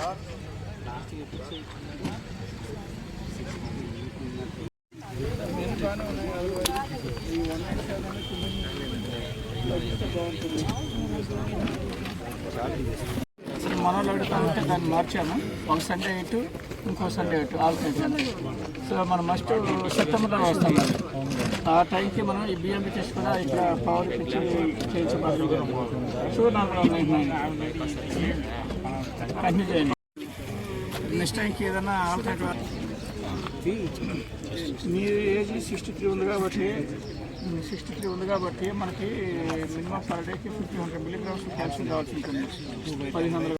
అసలు మనలో అడుగుతామంటే దాన్ని మార్చాము ఒక సండే ఇటు ఇంకో సండే ఇటు ఆల్టర్నేట్ సో మనం మస్ట్ సెప్టెంబర్లో వస్తాం ఆ టైంకి మనం ఈ బిఎంపీ టెస్ట్ కూడా ఇక్కడ పవర్ పిచ్చి చేయించబడుతుంది సో నాకు కంటిన్యూ చేయండి. నెక్స్ట్ టైంకి ఏదైనా ఆల్టర్నేట్ మీ ఏజ్ సిక్స్టీ త్రీ ఉంది కాబట్టి సిక్స్టీ త్రీ ఉంది కాబట్టి మనకి మినిమం పర్ డేకి ఫిఫ్టీ హండ్రెడ్ మిలీగ్రామ్స్ క్యాల్షియం కావాల్సి ఉంటుంది. పదిహేను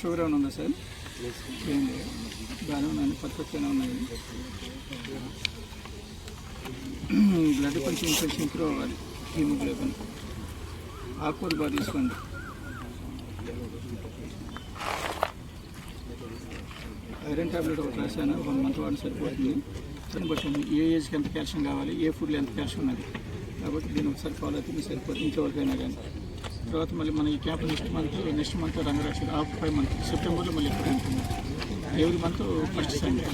షుగర్ ఏమైనా ఉందా సార్? ఏం లేదు. బాగానే ఉన్నాయండి పర్ఫెక్ట్గానే ఉన్నాయి బ్లడ్ కొంచెం ఇన్ఫెక్షన్ ఇంప్రూవ్ అవ్వాలి. హీమోగ్లోబిన్. ఆకుకూరలు బాగా తీసుకోండి. ఐరన్ టాబ్లెట్ ఒకటి రాశాను. వన్ మంత్ వాడిని సరిపోతుంది. దాన్ని బట్టి ఏ ఏజ్కి ఎంత కాల్షియం కావాలి ఏ ఫుడ్లో ఎంత కాల్షియం ఉన్నది. కాబట్టి దీన్ని ఒకసారి ఫాలో అయితే సరిపోతుంది. ఇంకెవరికైనా కానీ. తర్వాత మళ్ళీ మన ఈ camp next month next month రంగరాక్ష of five month సెప్టెంబర్లో మళ్ళీ ఎక్కడ ఉంటుంది ఎవ్రీ మంత్ ఫస్ట్ సండే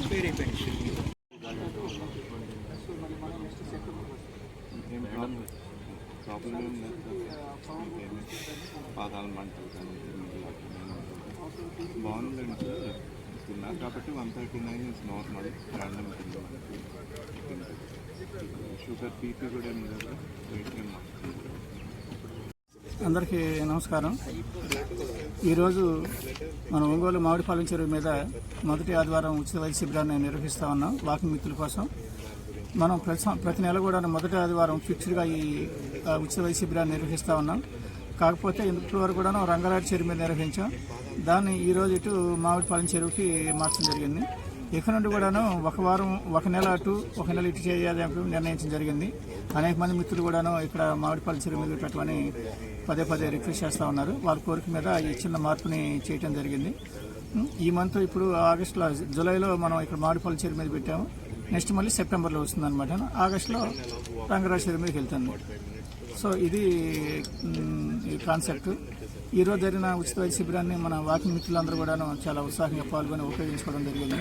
పాదాల మంటలు కానీ బాగుందండి సార్ తిన్నారు కాబట్టి one thirty nine is normal random sugar BP కూడా ఏం లేదు వెయిట్ ఏం అందరికీ నమస్కారం. ఈరోజు మన ఒంగోలు మామిడిపాలెం చెరువు మీద మొదటి ఆదివారం ఉచిత వైద్య శిబిరాన్ని నిర్వహిస్తా ఉన్నాం వాకింగ్ మిత్రుల కోసం. మనం ప్రతి ప్రతి నెల కూడా మొదటి ఆదివారం ఫిక్స్డ్గా ఈ ఉచిత వైద్య శిబిరాన్ని నిర్వహిస్తూ ఉన్నాం. కాకపోతే ఇప్పటి వరకు కూడా రంగారెడ్డి చెరువు మీద నిర్వహించాం. దాన్ని ఈరోజు ఇటు మామిడిపాలెం చెరువుకి మార్చడం జరిగింది. ఇక నుండి కూడాను ఒక వారం ఒక నెల అటు ఒక నెల ఇటు చేయాలి అని నిర్ణయించడం జరిగింది. అనేక మంది మిత్రులు కూడాను ఇక్కడ మామిడిపల్లి చెరువు మీద పెట్టమని పదే పదే రిక్వెస్ట్ చేస్తూ ఉన్నారు. వాళ్ళ కోరిక మీద ఈ చిన్న మార్పుని చేయటం జరిగింది. ఈ మంత్ ఇప్పుడు ఆగస్టులో జూలైలో మనం ఇక్కడ మామిడిపల్లి చెరువు మీద పెట్టాము. నెక్స్ట్ మళ్ళీ సెప్టెంబర్లో వస్తుంది అనమాట ఆగస్టులో రంగరాజ చెరువు మీదకి వెళ్తాను. సో ఇది ఈ కాన్సెప్ట్. ఈ రోజు జరిగిన ఉచిత వైద్య శిబిరాన్ని మన వాకింగ్ మిత్రులందరూ కూడాను చాలా ఉత్సాహంగా పాల్గొని ఉపయోగించుకోవడం జరిగింది.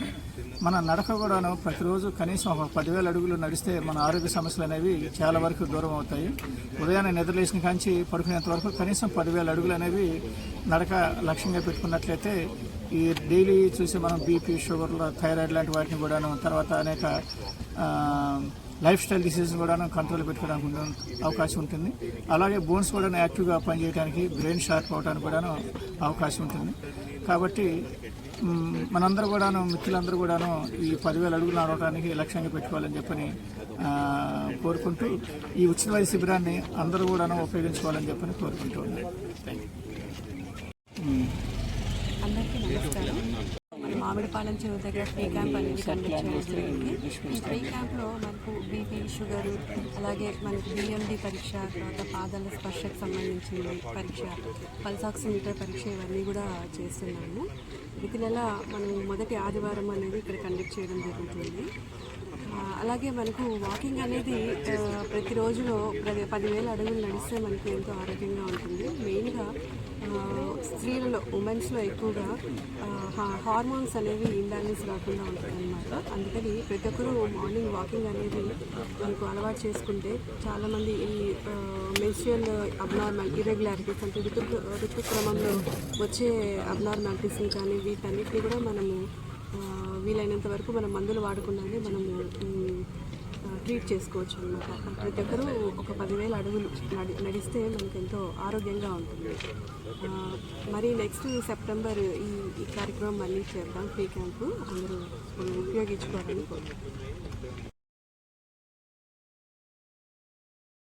మన నడక కూడాను ప్రతిరోజు కనీసం ఒక పదివేల అడుగులు నడిస్తే మన ఆరోగ్య సమస్యలు అనేవి చాలా వరకు దూరం అవుతాయి. ఉదయాన్నే నిద్రలేసిన కాంచి పడుకునేంత వరకు కనీసం పదివేల అడుగులు అనేవి నడక లక్ష్యంగా పెట్టుకున్నట్లయితే ఈ డైలీ చూసి మనం బీపీ షుగర్లు థైరాయిడ్ లాంటి వాటిని కూడాను తర్వాత అనేక లైఫ్ స్టైల్ డిసీజ్ కూడా కంట్రోల్ పెట్టుకోవడానికి అవకాశం ఉంటుంది. అలాగే బోన్స్ కూడా యాక్టివ్గా పనిచేయడానికి బ్రెయిన్ షార్ప్ అవడానికి కూడా అవకాశం ఉంటుంది. కాబట్టి మనందరూ కూడాను మిత్రులందరూ కూడాను ఈ పదివేల అడుగులు నడవడానికి లక్ష్యంగా పెట్టుకోవాలని చెప్పని కోరుకుంటూ ఈ ఉచిత వైద్య శిబిరాన్ని అందరూ కూడాను ఉపయోగించుకోవాలని చెప్పని కోరుకుంటూ ఉన్నాను. మామిడిపాలెం చెరువు దగ్గర ఫ్రీ క్యాంప్ అనేది కండక్ట్ చేయడం జరిగింది ఈ ఫ్రీ క్యాంప్లో మనకు బీపీ షుగర్ అలాగే మనకు బిఎండి పరీక్ష తర్వాత పాదాల స్పర్శకు సంబంధించిన పరీక్ష పల్స్ ఆక్సిమీటర్ పరీక్ష ఇవన్నీ కూడా చేస్తున్నాము. ప్రతి నెల మనం మొదటి ఆదివారం అనేది ఇక్కడ కండక్ట్ చేయడం జరుగుతుంది. అలాగే మనకు వాకింగ్ అనేది ప్రతిరోజులో ప్రతి రోజులో ప్రతి పదివేల అడుగులు నడిస్తే మనకు ఎంతో ఆరోగ్యంగా ఉంటుంది. మెయిన్గా స్త్రీలలో ఉమెన్స్లో ఎక్కువగా హా- హార్మోన్స్ అనేవి ఇంబ్యాలెన్స్ రాకుండా ఉంటుంది అనమాట అందుకని ప్రతి ఒక్కరూ మార్నింగ్ వాకింగ్ అనేది మనకు అలవాటు చేసుకుంటే చాలామంది ఈ మెన్స్ట్రియల్ అబ్నార్మల్ ఇరెగ్యులారిటీస్ అంటే ఋతు ఋతుక్రమంలో వచ్చే అబ్నార్మాలిటీస్ని కానీ వీటన్నిటిని కూడా మనము వీలైనంత వరకు మనం మందులు వాడకుండానే మనం ట్రీట్ చేసుకోవచ్చు అనమాట ప్రతి ఒక్కరూ ఒక పదివేల అడుగులు నడి నడిస్తే మనకు ఎంతో ఆరోగ్యంగా ఉంటుంది. మరి నెక్స్ట్ సెప్టెంబర్ ఈ ఈ కార్యక్రమం మళ్ళీ చేద్దాం. ఫ్రీ క్యాంపు అందరూ ఉపయోగించుకోవాలని కోరుకుంటున్నాను